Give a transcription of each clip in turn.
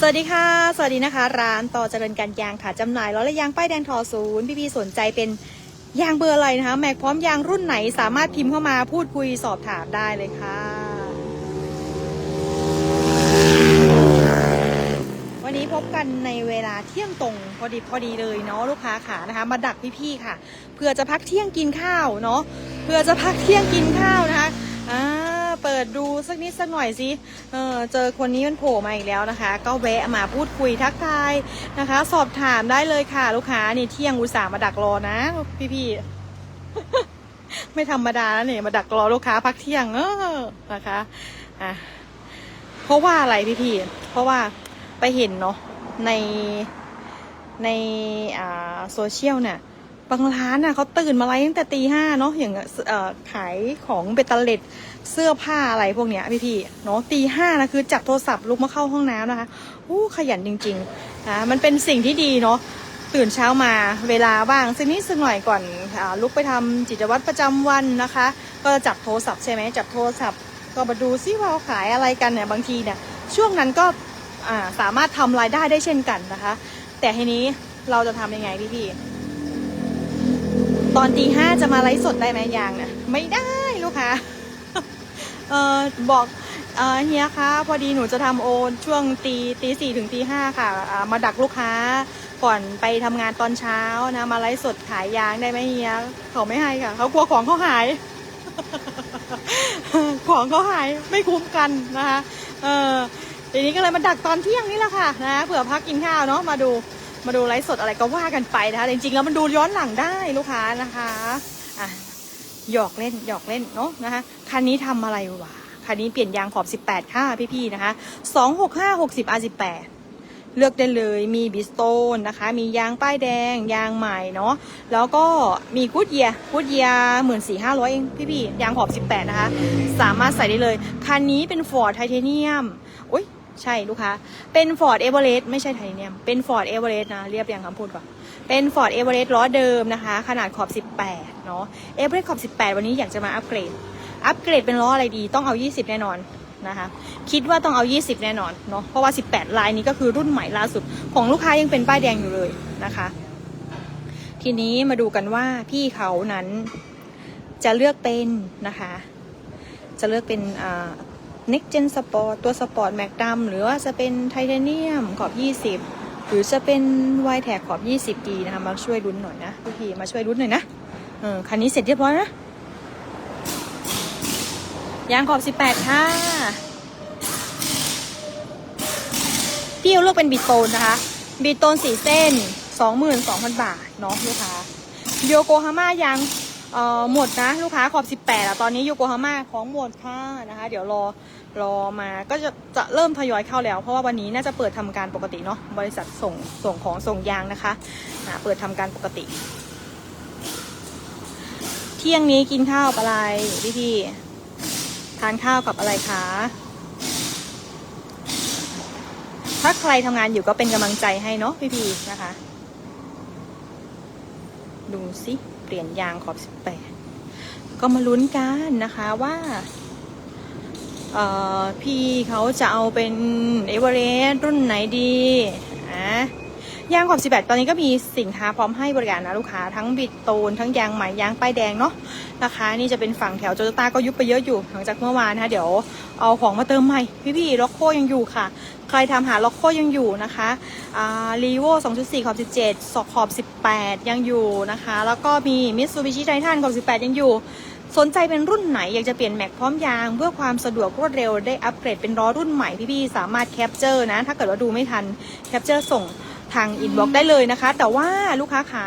สวัสดีค่ะ สวัสดีนะคะ ร้านต่อเจริญการยางค่ะจำหน่ายล้อและยางป้ายแดงทอศูนย์พี่ๆสนใจเป็นยางเบอร์อะไรนะคะ แม็กพร้อมยางรุ่นไหนสามารถพิมพ์เข้ามาพูดคุยสอบถามได้เลยค่ะ วันนี้พบกันในเวลาเที่ยงตรงพอดีพอดีเลยเนาะลูกค้าค่ะนะคะ มาดักพี่ๆค่ะเพื่อจะพักเที่ยงกินข้าวเนาะเพื่อจะพักเที่ยงกินข้าวนะคะอ่า เปิดดูสักนิดสักหน่อยสิเออเจอคนนี้มันโผล่มาอีกแล้วนะคะ ก็แวะมาพูดคุยทักทายนะคะ สอบถามได้เลยค่ะ ลูกค้านี่เที่ยงอุตส่าห์มาดักรอนะ พี่ๆไม่ธรรมดาแล้วเนี่ยมาดักรอลูกค้าพักเที่ยงเออนะคะอะเพราะว่าอะไรพี่ๆเพราะว่าไปเห็นเนาะในในอ่าโซเชียลเนี่ยบางร้านน่ะเขาตื่นมาไลฟ์ตั้งแต่ตีห้าเนาะอย่างเอ่อขายของเบตเตอร์เลต เสื้อผ้าอะไรพวกเนี้ยพี่ๆเนาะตีห้านะคือจับโทรศัพท์ลุกมาเข้าห้องน้ำนะคะอู้ขยันจริงๆนะมันเป็นสิ่งที่ดีเนาะตื่นเช้ามาเวลาว่างสักนิดสักหน่อยก่อนอาลุกไปทำกิจวัตรประจำวันนะคะ ก็จับโทรศัพท์ใช่ไหมจับโทรศัพท์ก็มาดูซิว่าขายอะไรกันเนี่ยบางทีเนี่ยช่วงนั้นก็อ่าสามารถทำรายได้ได้เช่นกันนะคะ แต่ทีนี้เราจะทำยังไงพี่พี่ตอนตีห้าจะมาไลฟ์สดได้ไหมยังเนี่ยไม่ได้ลูกค้า เออบอกเออเฮียคะพอดีหนูจะทำโอนช่วงตีตีสี่ถึงตีห้าค่ะอ่ามาดักลูกค้าก่อนไปทำงานตอนเช้านะ มาไลฟ์สดขายยางได้ไหมเฮียเขาไม่ให้ค่ะ เขากลัวของเขาหาย ของเขาหายไม่คุ้มกันนะคะเออทีนี้ก็เลยมาดักตอนเที่ยงนี่แหละค่ะนะเผื่อพักกินข้าวเนาะมาดูมาดูไลฟ์สดอะไรก็ว่ากันไปนะคะจริงๆแล้วมันดูย้อนหลังได้ลูกค้านะคะอะ หยอกเล่นหยอกเล่นเนาะนะคะคันนี้ทำอะไรวะคันนี้เปลี่ยนยางขอบ 18 ค่ะพี่ๆนะคะ265 60 R18 เลือกได้เลยมีบิสโตนนะคะ มียางป้ายแดง ยางใหม่เนาะแล้วก็มีกูดเยียกูดเยียหมื่นสี่ห้าร้อยเองพี่ๆยางขอบ 18 นะคะ สามารถใส่ได้เลย คันนี้เป็นฟอร์ดไทเทเนียมอุ้ยใช่ลูกค้า เป็นฟอร์ดเอเวอเรสต์ไม่ใช่ไทเทเนียม เป็นฟอร์ดเอเวอเรสต์นะ เรียบเรียงคำพูดก่อน เป็นฟอร์ดเอเวอเรสต์ล้อเดิมนะคะ ขนาดขอบ 18 เนาะเอเวอเรสต์ขอบ 18 วันนี้อยากจะมาอัปเกรด อัปเกรดเป็นล้ออะไรดี ต้องเอา 20 แน่นอนนะคะ คิดว่าต้องเอา 20 แน่นอนเนาะ เพราะว่า 18 ลายนี้ก็คือรุ่นใหม่ล่าสุด ของลูกค้ายังเป็นป้ายแดงอยู่เลยนะคะ ทีนี้มาดูกันว่าพี่เขานั้นจะเลือกเป็นนะคะ จะเลือกเป็นอ่า Next Gen Sport ตัว Sport Max ดำหรือว่าจะเป็นไทเทเนียมขอบ 20 หรือจะเป็น y t a g ขอบ 20ดีนะคะ มาช่วยลุ้นหน่อยนะพี่พีมาช่วยลุ้นหน่อยนะเออคันนี้เสร็จเรียบร้อยนะยางขอบ 18 ค่ะพี่เอาเลือกเป็นบีโตนนะคะ บีโตนสีเส้น 22,000 บาทเนาะลูกค้าโยโกฮาม่ายาง เอ่อหมดนะลูกค้าขอบ 18อะตอนนี้โยโกฮาม่าของหมดค่ะนะคะ เดี๋ยวรอรอมาก็จะจะเริ่มทยอยเข้าแล้ว เพราะว่าวันนี้น่าจะเปิดทำการปกติเนาะบริษัทส่งส่งของส่งยางนะคะอ่าเปิดทำการปกติ เที่ยงนี้กินข้าวอะไรพี่พี่ทานข้าวกับอะไรคะถ้าใครทำงานอยู่ก็เป็นกำลังใจให้เนาะพี่พี่นะคะ ดูสิ เปลี่ยนยางขอบ 18 ก็มาลุ้นกันนะคะว่าพี่เขาจะเอาเป็นเอเวอเรสต์รุ่นไหนดีอะ ยางขอบ18 ตอนนี้ก็มีสินค้าพร้อมให้บริการนะลูกค้าทั้งบิดโตนทั้งยางใหม่ยางป้ายแดงเนาะนะคะนี่จะเป็นฝั่งแถวโจโยต้าก็ยุบไปเยอะอยู่หลังจากเมื่อวานนะคะเดี๋ยวเอาของมาเติมใหม่ พี่ๆล็อกโคยังอยู่ค่ะ ใครทำหาล็อกโคยังอยู่นะคะอ่ารีโว2.4 ขอบ 17 สอกขอบ 18 ยังอยู่นะคะ แล้วก็มีมิตซูบิชิไททันขอบ 18 ยังอยู่สนใจเป็นรุ่นไหนอยากจะเปลี่ยนแม็กพร้อมยาง เพื่อความสะดวกรวดเร็วได้อัปเกรดเป็นล้อรุ่นใหม่พี่ๆสามารถแคปเจอร์นะ ถ้าเกิดว่าดูไม่ทันแคปเจอร์ส่ง ทางอินบ็อกได้เลยนะคะ แต่ว่าลูกค้าขา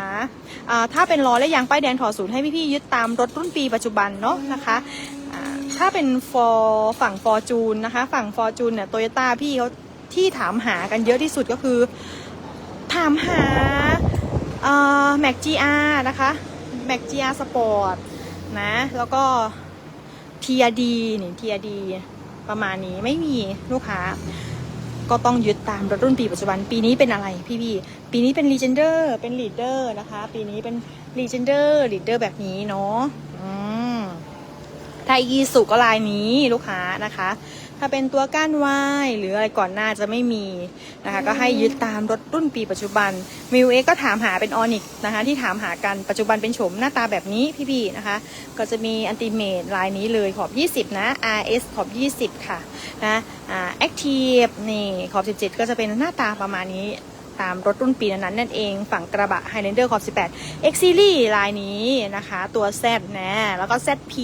ถ้าเป็นล้อและยางป้ายแดงถอดศูนย์ให้พี่ๆยึดตามรถรุ่นปีปัจจุบันเนาะนะคะถ้าเป็นฟอร์ฝั่งฟอร์จูนนะคะ ฝั่งฟอร์จูนเนี่ยโตโยต้าพี่เขาที่ถามหากันเยอะที่สุดก็คือ ถามหาแม็กจีอาร์นะคะแม็กจีอาร์สปอร์ตนะแล้วก็ทีอาดีนี่ทีอาดีประมาณนี้ไม่มีลูกค้า ก็ต้องยึดตามรถรุ่นปีปัจจุบัน ปีนี้เป็นอะไรพี่พี่ปีนี้เป็น Legender เป็น Leader นะคะ ปีนี้เป็น Legender Leader แบบนี้เนาะอืมถ้าอีสุก็ลายนี้ลูกค้านะคะ ถ้าเป็นตัวก้านวายหรืออะไรก่อนหน้าจะไม่มีนะคะ ก็ให้ยึดตามรถรุ่นปีปัจจุบันมิวเอก็ถามหาเป็นออนิกนะคะ ที่ถามหากันปัจจุบันเป็นโฉมหน้าตาแบบนี้พี่ๆนะคะ ก็จะมีอันติเมตลายนี้เลยขอบ 20 นะ RS ขอบ 20 ค่ะนะอ่าแอคทีฟนี่ขอบ 17 ก็จะเป็นหน้าตาประมาณนี้ ตามรถรุ่นปีนั้นนั่นเองฝั่งกระบะ Highlander ขอบ18 X Series ลายนี้นะคะ ตัว Z นะแล้วก็ ZP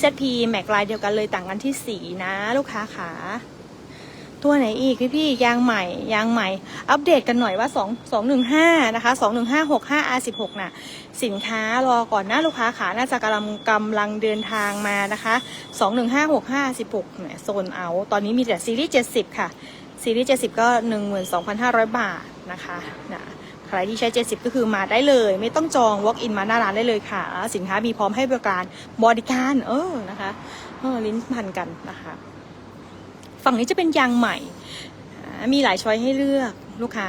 ZP แม็กลายเดียวกันเลยต่างกันที่สีนะ ลูกค้าขาตัวไหนอีกพี่พี่ยางใหม่ยางใหม่ อัปเดตกันหน่อยว่า 2 215 นะคะ 21565 R16 น่ะ สินค้ารอก่อนนะลูกค้าขาน่าจะกำลังกำลังเดินทางมานะคะ 21565 16เนี่ยโซนเอา ตอนนี้มีแต่ซีรีส์ 70 ค่ะ ซีรีส์ 70 ก็ 12,500 บาท นะคะนะใครที่ใช้ 70 ก็คือมาได้เลย ไม่ต้องจอง walk in มาหน้าร้านได้เลยค่ะ สินค้ามีพร้อมให้บริการบริการเออนะคะเออลิ้นพันกันนะคะ ฝั่งนี้จะเป็นยางใหม่ มีหลายช้อยให้เลือกลูกค้า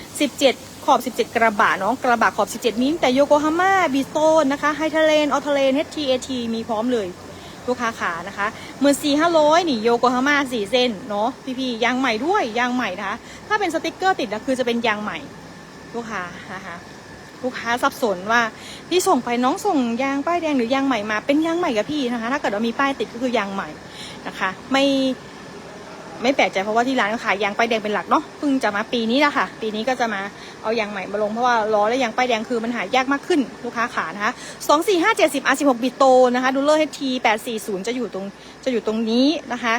17 17 ขอบ 17 กระบะน้องกระบะขอบ 17นี้แต่โยโกฮาม่าบีโซนนะคะไฮเทเลนออเทเลน HTAT มีพร้อมเลย ลูกค้าขานะคะเมื่อสี่ห้าร้อยนี่โยโกฮาม่าสี่เส้นเนาะพี่ๆยางใหม่ด้วยยางใหม่นะคะ ถ้าเป็นสติกเกอร์ติดนะคือจะเป็นยางใหม่ ลูกค้านะคะลูกค้าสับสนว่าที่ส่งไปน้องส่งยางป้ายแดงหรือยางใหม่มาเป็นยางใหม่กับพี่นะคะ ถ้าเกิดว่ามีป้ายติดก็คือยางใหม่นะคะ ไม่ ไม่แปลกใจเพราะว่าที่ร้านก็ขายยางป้ายแดงเป็นหลักเนาะเพิ่งจะมาปีนี้แหละค่ะ ปีนี้ก็จะมาเอายางใหม่มาลงเพราะว่าล้อและยางป้ายแดงคือมันหายากมากขึ้นลูกค้าขานะคะสองสี่ห้าเจ็ดสิบอาร์สิบหกบิโตนะคะดูเลอร์เฮทีแปดสี่ศูนย์จะอยู่ตรง จะอยู่ตรงนี้นะคะ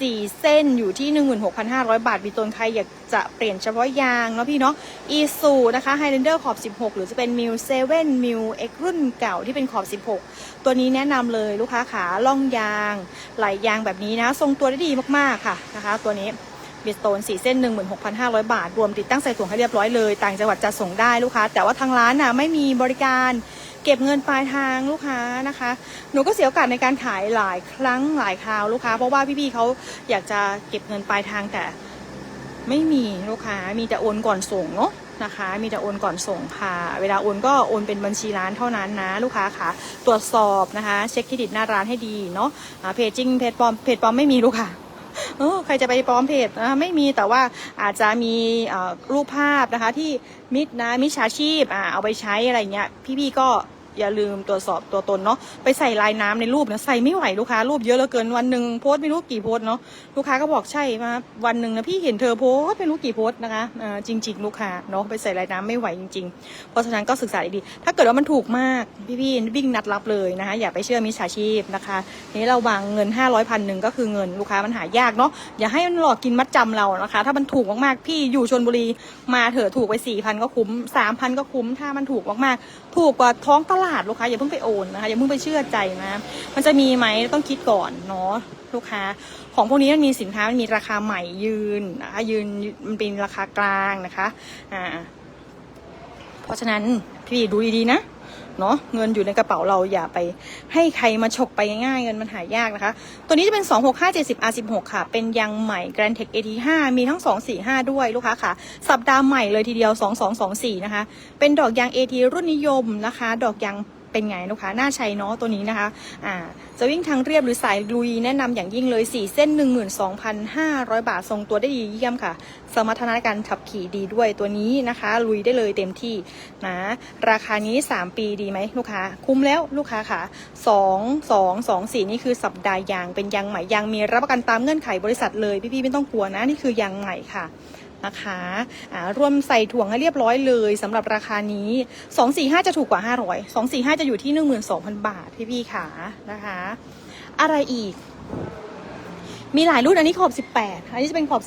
สี่เส้นอยู่ที่หนึ่งหมื่นหกพันห้าร้อยบาทบิโตนใครอยากจะเปลี่ยนเฉพาะยางเนาะพี่เนาะอีซูนะคะไฮ g h นเดอร์ขอบ 16 หรือจะเป็นมิวเซเว่นมิวเอ็กรุ่นเก่าที่เป็นขอบ 16 ตัวนี้แนะนำเลยลูกค้าขาล่องยาง ไหลยางแบบนี้นะ ทรงตัวได้ดีมากๆค่ะนะคะ ตัวนี้ บิสโตน4เส้น 16,500 บาท รวมติดตั้งใส่ถุงให้เรียบร้อยเลย ต่างจังหวัดจะส่งได้ลูกค้า แต่ว่าทางร้านน่ะไม่มีบริการเก็บเงินปลายทางลูกค้านะคะ หนูก็เสียโอกาสในการขายหลายครั้งหลายคราวลูกค้า เพราะว่าพี่ๆเขาอยากจะเก็บเงินปลายทางแต่ไม่มีลูกค้ามีแต่โอนก่อนส่งเนาะนะคะ มีแต่โอนก่อนส่งค่ะ เวลาโอนก็โอนเป็นบัญชีร้านเท่านั้นนะลูกค้าค่ะ ตรวจสอบนะคะ เช็คเครดิตหน้าร้านให้ดีเนาะเพจจริงเพจปลอมเพจปลอมไม่มีลูกค่ะ เออใครจะไปปลอมเพจนะไม่มีแต่ว่าอาจจะมีรูปภาพนะคะที่มิดนะมิจฉาชีพอ่าเอาไปใช้อะไรเงี้ยพี่ๆก็ อย่าลืมตรวจสอบตัวตนเนาะไปใส่ลายน้ำในรูปนะใส่ไม่ไหวลูกค้ารูปเยอะเหลือเกินวันหนึ่งโพสต์ไม่รู้กี่โพสต์เนาะลูกค้าก็บอกใช่มาวันหนึ่งนะพี่เห็นเธอโพสต์ไม่รู้กี่โพสต์นะคะเอ่อจริง ๆ ลูกค้าเนาะไปใส่ลายน้ำไม่ไหวจริง ๆ เพราะฉะนั้นก็ศึกษาดีๆถ้าเกิดว่ามันถูกมากพี่ๆวิ่งนัดรับเลยนะคะอย่าไปเชื่อมิจฉาชีพนะคะนี่เราวางเงิน 500พันหนึ่งก็คือเงินลูกค้ามันหายากเนาะอย่าให้มันหลอกกินมัดจำเรานะคะ ถ้ามันถูกมากๆพี่อยู่ชนบุรีมาเถอะถูกไป4ี่พันก็คุ้มสามพันก็คุ้มถ้ามันถูกมากๆ ถูกกว่าท้องตลาดลูกค้าอย่าเพิ่งไปโอนนะคะอย่าเพิ่งไปเชื่อใจนะ มันจะมีไหมต้องคิดก่อนเนาะลูกค้า ของพวกนี้มันมีสินค้ามันมีราคาใหม่ยืนนะคะยืนมันเป็นราคากลางนะคะอ่าเพราะฉะนั้นพี่ดูดีๆนะ เนาะเงินอยู่ในกระเป๋าเราอย่าไป ให้ใครมาฉกไปง่ายๆเงินมันหายากนะคะ ตัวนี้จะเป็น 26570 R16 ค่ะ เป็นยางใหม่ Grand Tech AT5 มีทั้ง 245 ด้วยลูกค้าค่ะ สัปดาห์ใหม่เลยทีเดียว 2224 นะคะ เป็นดอกยาง AT รุ่นนิยมนะคะ ดอกยาง เป็นไงลูกค้าน่าใช้เนาะตัวนี้นะคะอ่าจะวิ่งทางเรียบหรือสายลุยแนะนำอย่างยิ่งเลย 4 เส้น 12,500 บาททรงตัวได้ดีเยี่ยมค่ะ สมรรถนะการขับขี่ดีด้วยตัวนี้นะคะ ลุยได้เลยเต็มที่นะราคานี้ 3 ปีดีไหมลูกค้า คุ้มแล้วลูกค้าค่ะ 2 2 2 4 นี่คือสัปดาห์ยางเป็นยางใหม่ยางมีรับประกันตามเงื่อนไขบริษัทเลยพี่ๆไม่ต้องกลัวนะนี่คือยางใหม่ค่ะ นะคะอ่ารวมใส่ถ่วงให้เรียบร้อยเลยสำหรับราคานี้ 245 จะถูกกว่า 500 245 จะอยู่ที่ 12,000 บาทพี่ๆค่ะนะคะ อะไรอีก มีหลายรุ่นอันนี้ขอบ 18 อันนี้จะเป็นขอบ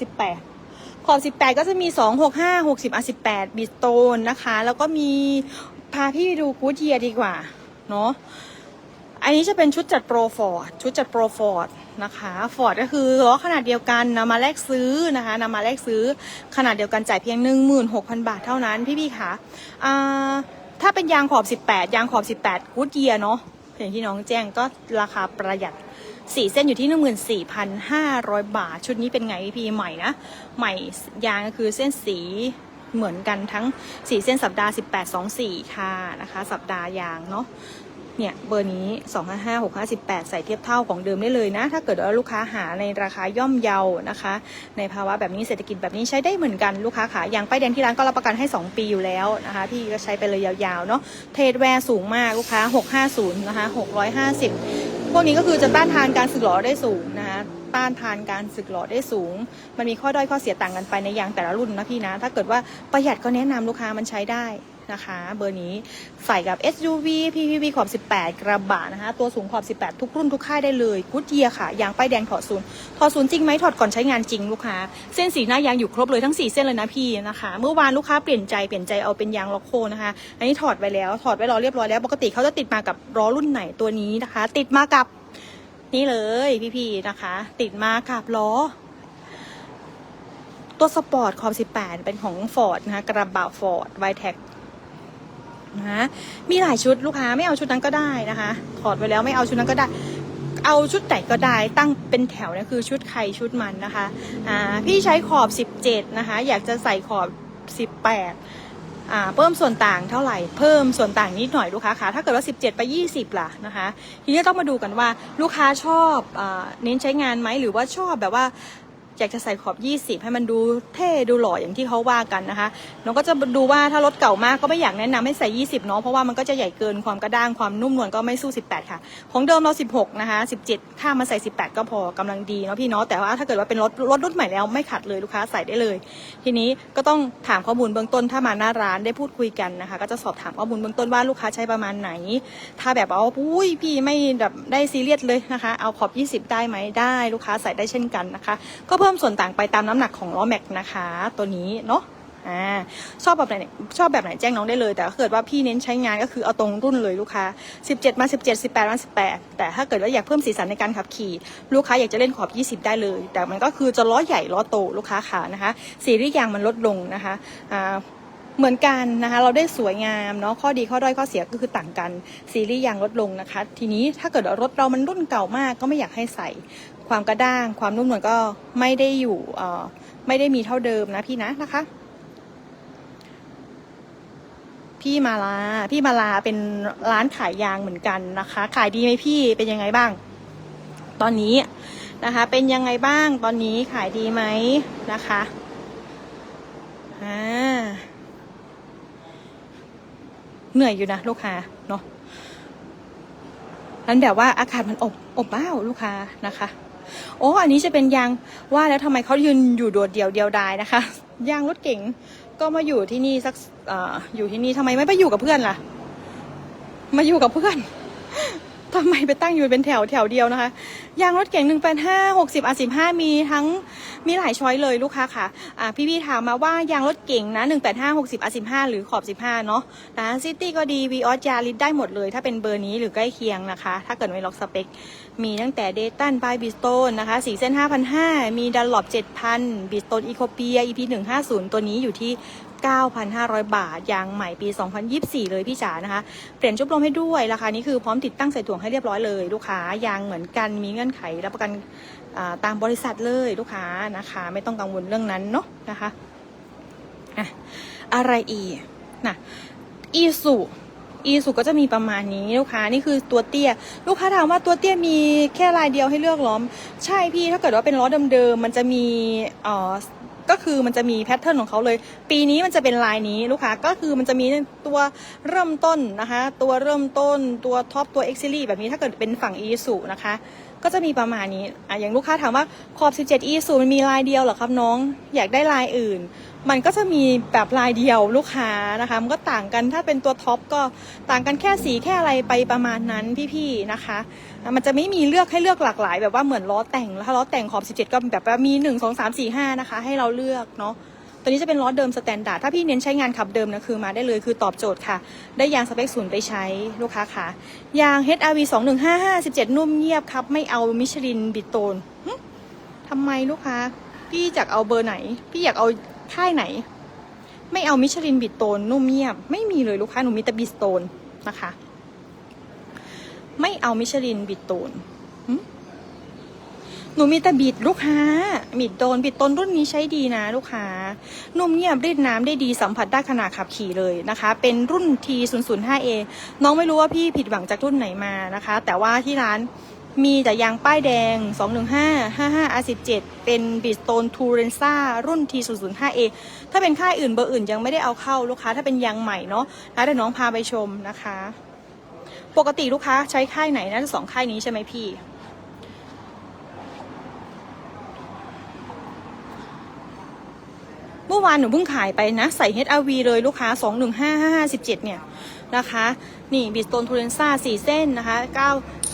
18ขอบ18 ก็จะมี 2 6 5 60อะ18 บิสโตนนะคะ แล้วก็มีพาพี่ไปดูกูดเทียดีกว่า เนาะ อันนี้จะเป็นชุดจัดโปรฟอร์ดชุดจัดโปรฟอร์ดนะคะฟอร์ดก็คือล้อขนาดเดียวกันนำมาแลกซื้อนะคะนำมาแลกซื้อขนาดเดียวกันจ่ายเพียง 16,000 บาทเท่านั้นพี่ๆคะอ่าถ้าเป็นยางขอบ 18 ยางขอบ 18กูดเยียร์เนาะอย่างที่น้องแจ้งก็ราคาประหยัดสี่เส้นอยู่ที่14,500บาท ชุดนี้เป็นไงพี่ใหม่นะ ใหม่ยางก็คือเส้นสีเหมือนกันทั้ง4เส้นสัปดาห์18 24ค่ะนะคะ สัปดาห์ยางเนาะ เนี่ยเบอร์นี้ 255 658 ใส่เทียบเท่าของเดิมได้เลยนะ ถ้าเกิดว่าลูกค้าหาในราคาย่อมเยานะคะ ในภาวะแบบนี้เศรษฐกิจแบบนี้ใช้ได้เหมือนกันลูกค้าขาอย่างป้ายแดงที่ร้านก็รับประกันให้ 2 ปีอยู่แล้วนะคะพี่ก็ใช้ไปเลยยาวๆเนาะเทรดแวร์สูงมากลูกค้า 650 นะคะ 650 พวกนี้ก็คือจะต้านทานการสึกหรอได้สูงนะคะต้านทานการสึกหรอได้สูง มันมีข้อด้อยข้อเสียต่างกันไปในยางแต่ละรุ่นนะพี่นะ ถ้าเกิดว่าประหยัดก็แนะนำลูกค้ามันใช้ได้ นะคะ เบอร์นี้ใส่กับ SUV PPV ขอบ 18 กระบะนะคะ ตัวสูงขอบ 18 ทุกรุ่นทุกค่ายได้เลยกุดเยียค่ะ ยางป้ายแดงถอดศูนย์ถอดศูนย์จริงไหมถอดก่อนใช้งานจริงลูกค้า เส้นสีหน้ายางอยู่ครบเลยทั้ง 4 เส้นเลยนะพี่นะคะ เมื่อวานลูกค้าเปลี่ยนใจเปลี่ยนใจเอาเป็นยางล็อกโคนะคะ อันนี้ถอดไปแล้วถอดไว้รอเรียบร้อยแล้วปกติเขาจะติดมากับล้อรุ่นไหนตัวนี้นะคะ ติดมากับนี่เลยพี่ๆนะคะ ติดมากับล้อตัวสปอร์ตคอม18 เป็นของ Ford นะคะ กระบะ Ford v i t e c นะมีหลายชุดลูกค้าไม่เอาชุดนั้นก็ได้นะคะถอดไว้แล้วไม่เอาชุดนั้นก็ได้ เอาชุดไหนก็ได้ตั้งเป็นแถวเนี่ยคือชุดใครชุดมันนะคะอ่าพี่ใช้ขอบ 17 นะคะ อยากจะใส่ขอบ 18อ่าเพิ่มส่วนต่างเท่าไหร่เพิ่มส่วนต่างนิดหน่อยลูกค้าคะถ้าเกิดว่า 17 ไป 20 ล่ะนะคะ ทีนี้ต้องมาดูกันว่าลูกค้าชอบอาเน้นใช้งานไหมหรือว่าชอบแบบว่า อยากจะใส่ขอบ 20 ให้มันดูเท่ดูหล่ออย่างที่เขาว่ากันนะคะน้องก็จะดูว่าถ้ารถเก่ามากก็ไม่อยากแนะนำให้ใส่ 20เนาะเพราะว่ามันก็จะใหญ่เกินความกระด้างความนุ่มนวลก็ไม่สู้ 18 ค่ะ ของเดิมเรา 16 นะคะ 17 ถ้ามาใส่ 18 ก็พอกำลังดีเนาะพี่เนาะแต่ว่าถ้าเกิดว่าเป็นรถรถรุ่นใหม่แล้วไม่ขัดเลยลูกค้าใส่ได้เลย ทีนี้ก็ต้องถามข้อมูลเบื้องต้นถ้ามาหน้าร้านได้พูดคุยกันนะคะ ก็จะสอบถามข้อมูลเบื้องต้นว่าลูกค้าใช้ประมาณไหน ถ้าแบบเอาอุ้ยพี่ไม่แบบได้ซีเรียสเลยนะคะ เอาขอบ 20 ได้ไหมได้ลูกค้าใส่ได้เช่นกันนะคะ ก็เพิ่มส่วนต่างไปตามน้ำหนักของล้อแม็กนะคะ ตัวนี้เนาะอ่าชอบแบบไหนชอบแบบไหนแจ้งน้องได้เลย แต่ถ้าเกิดว่าพี่เน้นใช้งานก็คือเอาตรงรุ่นเลยลูกค้า 17 มา 17 18 มา 18 แต่ถ้าเกิดว่าอยากเพิ่มสีสันในการขับขี่ ลูกค้าอยากจะเล่นขอบ 20 ได้เลย แต่มันก็คือจะล้อใหญ่ล้อโตลูกค้าขานะคะสีรีส์ยางมันลดลงนะคะอ่าเหมือนกันนะคะเราได้สวยงามเนาะข้อดีข้อด้อยข้อเสียก็คือต่างกันซีรีส์ยางลดลงนะคะ ทีนี้ถ้าเกิดรถเรามันรุ่นเก่ามากก็ไม่อยากให้ใส่ ความกระด้าง ความนุ่มนวลก็ไม่ได้อยู่ไม่ได้มีเท่าเดิมนะพี่นะนะคะ พี่มาลา พี่มาลาเป็นร้านขายยางเหมือนกันนะคะ ขายดีไหมพี่เป็นยังไงบ้าง ตอนนี้นะคะ เป็นยังไงบ้างตอนนี้ขายดีไหมนะคะอ่าเหนื่อยอยู่นะลูกค้าเนาะนั้นแบบว่าอากาศมันอบอบอ้าวลูกค้านะคะ โอ้อันนี้จะเป็นยางว่าแล้วทำไมเขายืนอยู่โดดเดี่ยวเดียวดายนะคะ ยางรถเก๋งก็มาอยู่ที่นี่สักอออยู่ที่นี่ทำไมไม่ไปอยู่กับเพื่อนล่ะ มาอยู่กับเพื่อน ทำไมไปตั้งอยู่เป็นแถวแถวเดียวนะคะ ยางรถเก๋งหนึ่งแปดห้าหกสิบอะสิบห้ามีทั้งมีหลายช้อยเลยลูกค้าค่ะ อ่าพี่พี่ๆถามมาว่ายางรถเก๋งนะหนึ่งแปดห้าหกสิบอะสิบห้าหรือขอบสิบห้าเนาะนะซิตี้ก็ดีวีออสยาริสได้หมดเลย ถ้าเป็นเบอร์นี้หรือใกล้เคียงนะคะ ถ้าเกิดไม่ล็อกสเปค มีตั้งแต่เดตันปลายบิสโตนนะคะสีเส้นห้าพันห้ามีดันหลบเจ็ดพันบิสโตนอีโคเปีย EP หนึ่งห้าศูนย์ตัวนี้อยู่ที่ 9,500 บาท ยางใหม่ปี 2024 เลยพี่จ๋านะคะ เปลี่ยนจุบลมให้ด้วย ราคานี้คือพร้อมติดตั้งใส่ถ่วงให้เรียบร้อยเลย ลูกค้ายางเหมือนกันมีเงื่อนไขรับประกันตามบริษัทเลยลูกค้านะคะ ไม่ต้องกังวลเรื่องนั้นเนาะนะคะอะอะไรอีกนะอีสุอีสุก็จะมีประมาณนี้ลูกค้านี่คือตัวเตี้ย ลูกค้าถามว่าตัวเตี้ยมีแค่ลายเดียวให้เลือกล้อม ใช่พี่ถ้าเกิดว่าเป็นล้อเดิมๆมันจะมีเอ่อ ก็คือมันจะมีแพทเทิร์นของเขาเลย ปีนี้มันจะเป็นลายนี้ลูกค้าก็คือมันจะมีตัวเริ่มต้นนะคะ ตัวเริ่มต้นตัวท็อปตัวเอ็กซิลี่แบบนี้ถ้าเกิดเป็นฝั่งอีสุนะคะก็จะมีประมาณนี้อะอย่างลูกค้าถามว่าขอบ 17 อีสูมันมีลายเดียวเหรอครับน้อง อยากได้ลายอื่น มันก็จะมีแบบลายเดียวลูกค้านะคะ มันก็ต่างกันถ้าเป็นตัวท็อปก็ต่างกันแค่สีแค่อะไรไปประมาณนั้นพี่ๆนะคะ มันจะไม่มีเลือกให้เลือกหลากหลาย แบบว่าเหมือนล้อแต่งแล้วถ้าล้อแต่งขอบ 17 ก็แบบว่ามี 1 2 3 4 5 นะคะ ให้เราเลือกเนาะตัวนี้จะเป็นล้อเดิมสแตนดาร์ดถ้าพี่เน้นใช้งานขับเดิมนะคือมาได้เลยคือตอบโจทย์ค่ะ ได้ยางสเปคศูนย์ไปใช้ลูกค้าค่ะ ยาง HRV 2155 17 นุ่มเงียบครับ ไม่เอามิชลินบิโตนทำไมลูกค้า พี่อยากเอาเบอร์ไหน พี่อยากเอา ค่ายไหน ไม่เอามิชลินบิโตนนุ่มเงียบ ไม่มีเลยลูกค้าหนูมีแต่บิสโตนนะคะ ไม่เอามิชลินบิโตนหนูมีแต่บิดลูกค้าบิดโดนบิดต้นรุ่นนี้ใช้ดีนะ ลูกค้า นุ่มเงียบรีดน้ำได้ดีสัมผัสได้ขนาดขับขี่เลยนะคะ เป็นรุ่น T005A น้องไม่รู้ว่าพี่ผิดหวังจากรุ่นไหนมานะคะ แต่ว่าที่ร้าน มีแต่ยางป้ายแดง 215 55 R17 เป็นบิดโตนทูเรนซ่ารุ่น T005A ถ้าเป็นค่ายอื่นเบอร์อื่นยังไม่ได้เอาเข้าลูกค้าถ้าเป็นยางใหม่เนาะแล้วเดี๋ยวน้องพาไปชมนะคะ ปกติลูกค้าใช้ค่ายไหนนะสองค่ายนี้ใช่ไหมพี่ เมื่อวานหนูเพิ่งขายไปนะ ใส่ HRV เลยลูกค้า 215557เนี่ย นะคะ นี่บิสโตนทูเรนซ่า4เส้นนะคะ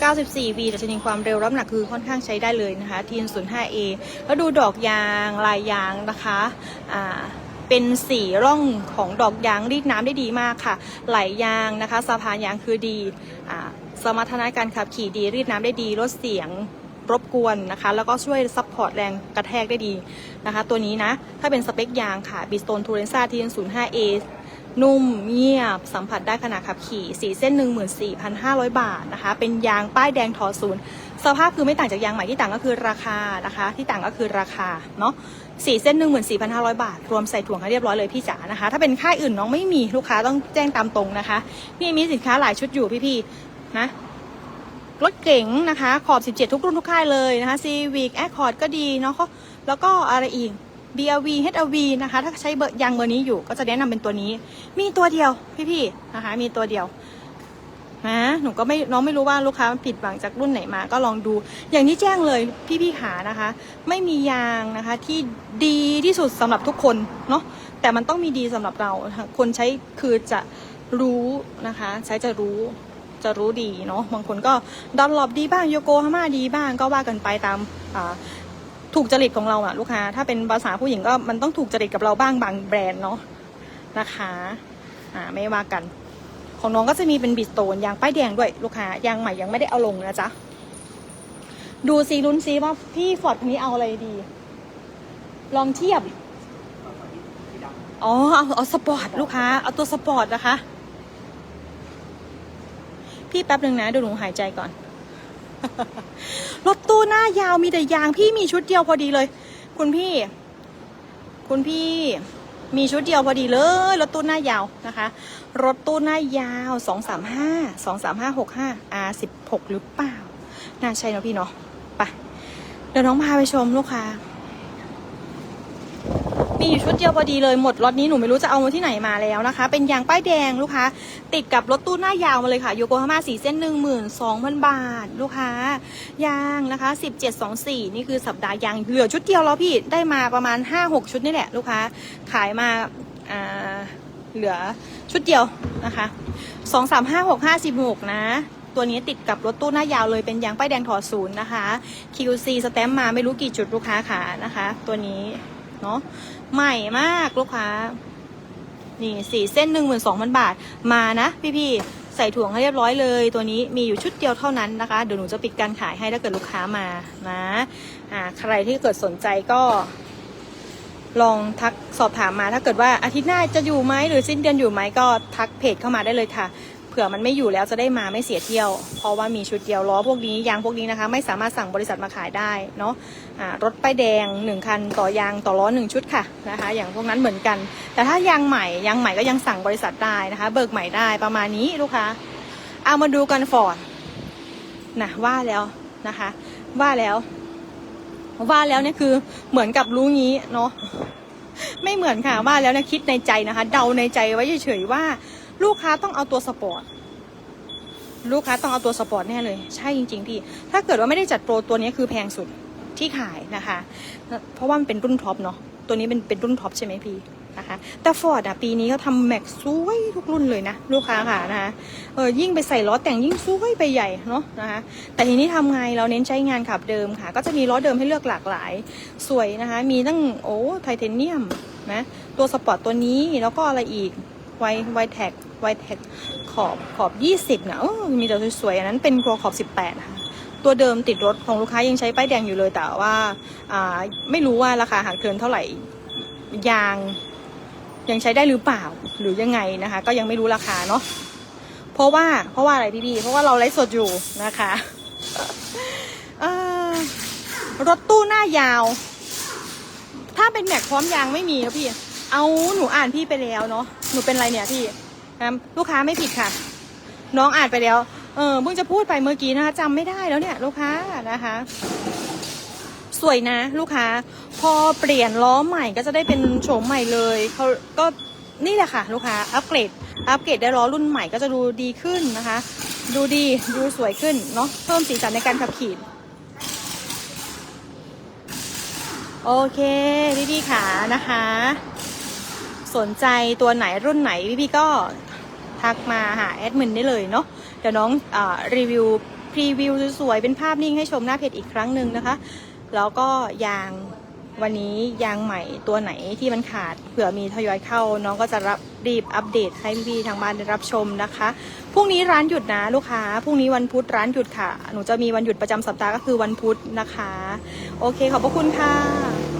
9 94 V แต่ชนิดความเร็วรับหนักคือค่อนข้างใช้ได้เลยนะคะ TN05A แล้วดูดอกยางลายยางนะคะอ่าเป็นสีร่องของดอกยางรีดน้ำได้ดีมากค่ะ ไหลยางนะคะสะพานยางคือดีอสมรรถนะการขับขี่ดีรีดน้ำได้ดีลดเสียงรบกวนนะคะ แล้วก็ช่วยซัพพอร์ตแรงกระแทกได้ดีนะคะ ตัวนี้นะ ถ้าเป็นสเปคยางค่ะ b ิสโตนทูเรนซ่าทีน 0 5 a นุ่มเงียบ สัมผัสได้ขนาดขับขี่สีเส้น 14,500 บาทนะคะ เป็นยางป้ายแดงทอศูนย์สภาพคือไม่ต่างจากยางใหม่ที่ต่างก็คือราคานะคะ ที่ต่างก็คือราคาเนาะสีเส้น 14,500 บาท รวมใส่ถุงให้เรียบร้อยเลยพี่จ๋านะคะ ถ้าเป็นค่ายอื่นน้องไม่มีลูกค้าต้องแจ้งตามตรงนะคะ พี่มีสินค้าหลายชุดอยู่พี่ๆนะรถเก๋งนะคะ ขอบ 17 ทุกรุ่นทุกค่ายเลยนะคะ Civic Accord ก็ดีเนาะแล้วก็อะไรอีก BRV HRV นะคะ ถ้าใช้เบอร์ยางเบอร์นี้อยู่ก็จะแนะนำเป็นตัวนี้ มีตัวเดียวพี่ๆนะคะ มีตัวเดียวนะหนูก็ไม่น้องไม่รู้ว่าลูกค้าผิดหวังจากรุ่นไหนมา ก็ลองดู อย่างที่แจ้งเลยพี่ๆขานะคะ ไม่มียางนะคะที่ดีที่สุดสำหรับทุกคนเนาะแต่มันต้องมีดีสำหรับเราคนใช้คือจะรู้นะคะ ใช้จะรู้จะรู้ดีเนาะบางคนก็ดันหลบดีบ้างโยโกฮาม่าดีบ้างก็ว่ากันไปตามอ่า ถูกจริตของเราอะลูกค้า ถ้าเป็นภาษาผู้หญิงก็มันต้องถูกจริตกับเราบ้างบางแบรนด์เนาะนะคะอ่าไม่ว่ากัน ของน้องก็จะมีเป็นบิสโตนยางป้ายแดงด้วยลูกค้ายางใหม่ยังไม่ได้เอาลงนะจ๊ะดูซีลุ้นซีว่าพี่ฟอร์ดคันนี้เอาอะไรดี ลองเทียบอ๋อเอาเอาสปอร์ตลูกค้า เอาตัวสปอร์ตนะคะ พี่แป๊บหนึ่งนะเดี๋ยวหนูหายใจก่อน รถตู้หน้ายาวมีแต่ยางพี่มีชุดเดียวพอดีเลย คุณพี่ คุณพี่มีชุดเดียวพอดีเลยรถตู้หน้ายาวนะคะ รถตู้หน้ายาวสองสามห้าสองสามห้าหกห้าอาสิบหกหรือเปล่า น่าใช่เนาะพี่เนาะไปเดี๋ยวน้องพาไปชมลูกค้า มีอยู่ชุดเดียวพอดีเลยหมดล็อตนี้หนูไม่รู้จะเอามาที่ไหนมาแล้วนะคะ เป็นยางป้ายแดงลูกค้า ติดกับรถตู้หน้ายาวมาเลยค่ะโยโกฮาม่าสีเส้นหนึ่งหมื่นสองพันบาท ลูกค้ายางนะคะสิบเจ็ดสองสี่นี่คือสัปดาห์ยางเหลือชุดเดียวแล้วพี่ได้มาประมาณห้าหกชุดนี่แหละลูกค้าขายมาอ่าเหลือชุดเดียวนะคะสองสามห้าหกห้าสิบหกนะตัวนี้ติดกับรถตู้หน้ายาวเลยเป็นยางป้ายแดงถอดศูนย์นะคะ QC สแตมป์มาไม่รู้กี่จุดลูกค้าขานะคะ ตัวนี้เนาะ ใหม่มากลูกค้า นี่สี่เส้นหนึ่งหมื่นสองพันบาท มานะพี่ๆใส่ถ่วงให้เรียบร้อยเลย ตัวนี้มีอยู่ชุดเดียวเท่านั้นนะคะ เดี๋ยวหนูจะปิดการขายให้ถ้าเกิดลูกค้ามานะอ่าใครที่เกิดสนใจก็ ลองทักสอบถามมาถ้าเกิดว่าอาทิตย์หน้าจะอยู่ไหมหรือสิ้นเดือนอยู่ไหมก็ทักเพจเข้ามาได้เลยค่ะ ผื่อมันไม่อยู่แล้วจะได้มาไม่เสียเที่ยว เพราะว่ามีชุดเดียวล้อพวกนี้ยางพวกนี้นะคะ ไม่สามารถสั่งบริษัทมาขายได้เนาะอ่ารถป้ายแดงหนึ่งคันต่อยางต่อล้อหนึ่งชุดค่ะนะคะ อย่างพวกนั้นเหมือนกัน แต่ถ้ายางใหม่ยางใหม่ก็ยังสั่งบริษัทได้นะคะ เบิกใหม่ได้ประมาณนี้ลูกค้าเอามาดูกันฟอร์ดนะว่าแล้วนะคะ ว่าแล้วว่าแล้วเนี่ยคือเหมือนกับรู้งี้เนาะไม่เหมือนค่ะว่าแล้วนะคิดในใจนะคะ เดาในใจไว้เฉยๆว่า ลูกค้าต้องเอาตัวสปอร์ตลูกค้าต้องเอาตัวสปอร์ตแน่เลย ใช่จริงๆพี่ ถ้าเกิดว่าไม่ได้จัดโปรตัวนี้คือแพงสุดที่ขายนะคะ เพราะว่ามันเป็นรุ่นท็อปเนาะตัวนี้เป็นเป็นรุ่นท็อปใช่ไหมพี่นะคะแต่ฟอร์ดอะปีนี้เขาทำแม็กซ์สวยทุกรุ่นเลยนะ ลูกค้าค่ะนะคะเออยิ่งไปใส่ล้อแต่งยิ่งสวยไปใหญ่เนาะนะคะแต่ทีนี้ทำไงเราเน้นใช้งานขับเดิมค่ะ ก็จะมีล้อเดิมให้เลือกหลากหลายสวยนะคะ มีตั้งโอ้ไทเทเนียมนะตัวสปอร์ตตัวนี้แล้วก็อะไรอีกไวไวแท็ก ไวแท็กขอบขอบ 20นะมีแต่สวยๆอันนั้นเป็นตัวขอบ 18นะคะตัวเดิมติดรถของลูกค้ายังใช้ป้ายแดงอยู่เลยแต่ว่าไม่รู้ว่าราคาหางเกินเท่าไหร่ยางยังใช้ได้หรือเปล่าหรือยังไงนะคะ ก็ยังไม่รู้ราคาเนาะเพราะว่าเพราะว่าอะไรพี่ๆเพราะว่าเราไลฟ์สดอยู่นะคะรถตู้หน้ายาว ถ้าเป็นแม็กพร้อมยางไม่มีนะพี่ เอาหนูอ่านพี่ไปแล้วเนาะหนูเป็นอะไรเนี่ยพี่ นะลูกค้าไม่ผิดค่ะ น้องอ่านไปแล้ว เออเพิ่งจะพูดไปเมื่อกี้นะคะจำไม่ได้แล้วเนี่ย ลูกค้านะคะ สวยนะ ลูกค้า พอเปลี่ยนล้อใหม่ก็จะได้เป็นโฉมใหม่เลยเขาก็นี่แหละค่ะ ลูกค้าอัปเกรดอัปเกรดได้ล้อรุ่นใหม่ก็จะดูดีขึ้นนะคะ ดูดีดูสวยขึ้นเนาะเพิ่มสีสันในการขับขี่โอเคพี่พี่ขานะคะ สนใจตัวไหนรุ่นไหนพี่พี่ก็ ทักมาหาแอดมินได้เลยเนาะเดี๋ยวน้องอรีวิวพรีวิวสวยๆเป็นภาพนิ่งให้ชมหน้าเพจอีกครั้งหนึ่งนะคะ แล้วก็ยางวันนี้ยางใหม่ตัวไหนที่มันขาดเผื่อมีทยอยเข้า น้องก็จะรับรีบอัปเดตให้พี่ทางบ้านได้รับชมนะคะพรุ่งนี้ร้านหยุดนะลูกค้าพรุ่งนี้วันพุธร้านหยุดค่ะ หนูจะมีวันหยุดประจำสัปดาห์ก็คือวันพุธนะคะ โอเคขอบพระคุณค่ะ